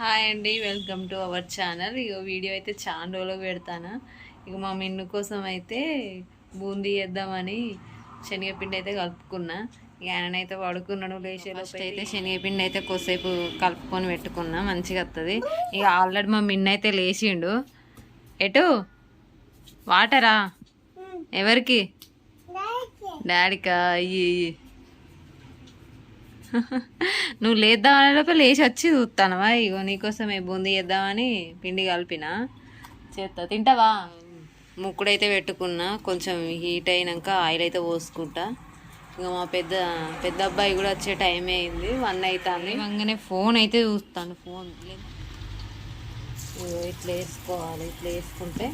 Hi అండి welcome to our channel. ఇక video అయితే చాలా రోజులకు పెడతాను. ఇక మా మిన్ను కోసం అయితే బూందీ చేద్దామని శనగపిండి అయితే కలుపుకున్నా. ఇక ఆయననైతే పడుకున్నాడు లేచే ఫస్ట్ అయితే శనగపిండి అయితే కొద్దిసేపు కలుపుకొని పెట్టుకున్నా మంచిగా వస్తుంది ఇక ఆల్రెడీ మా మిన్ను అయితే లేచిండు. ఎటు? వాటరా? ఎవరికి? డాడీకా. అయ్యి. నువ్వు లేద్దామనే లోపల లేచి వచ్చి చూస్తానవా ఇగో నీకోసమే బూందీ చేద్దామని పిండి కలిపిన. చేస్తా తింటావా? ముక్కుడైతే పెట్టుకున్నా కొంచెం హీట్ అయినాక ఆయిల్ అయితే పోసుకుంటా. ఇంకా మా పెద్ద పెద్ద అబ్బాయి కూడా వచ్చే టైం అయింది వన్ అవుతుంది వంగనే ఫోన్ అయితే చూస్తాను ఫోన్. ఇట్లా వేసుకోవాలి ఇట్లా వేసుకుంటే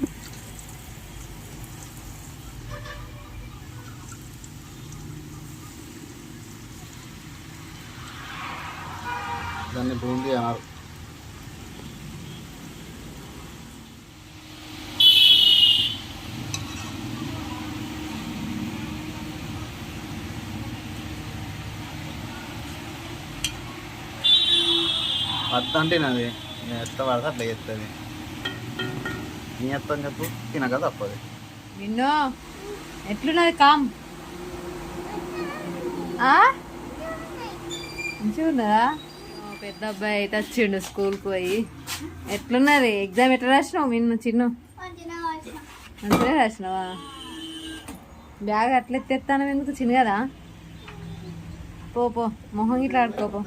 దాన్ని బూందీ అన్నారు అత్త అంటే నాది నేను ఎత్త పడితే అట్లా చేస్తుంది నీ ఎత్త అని చెప్పు తినక తప్పదు. నిన్ను ఎట్లున్నది కామ్? ఆ? మంచిగా ఉన్నదా పెద్ద అబ్బాయి అయితే వచ్చిండు స్కూల్కి పోయి. ఎట్లున్నది? ఎగ్జామ్ ఎట్లా రాసినావు నిన్ను చిన్ను? మంచిగా రాసినావా? బ్యాగ్ అట్లా ఎత్తేస్తాను ఎందుకు? చిన్న కదా? పో పో. మొహం ఇట్లా ఆడుకో పో.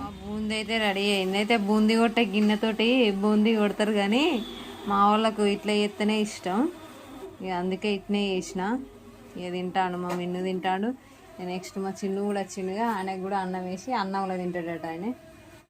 ఆ బూందీ అయితే రెడీ అయింది. అయితే బూందీ కొట్టే గిన్నెతోటి బూందీ కొడతారు కానీ మా వాళ్ళకు ఇట్లా చేస్తేనే ఇష్టం. ఇక అందుకే ఇట్నే చేసిన. ఇక తింటాడు మా మిన్ను తింటాడు. నెక్స్ట్ మా చిన్ను కూడా వచ్చిండుగా ఆయనకు కూడా అన్నం వేసి అన్నంలో తింటాడట ఆయన.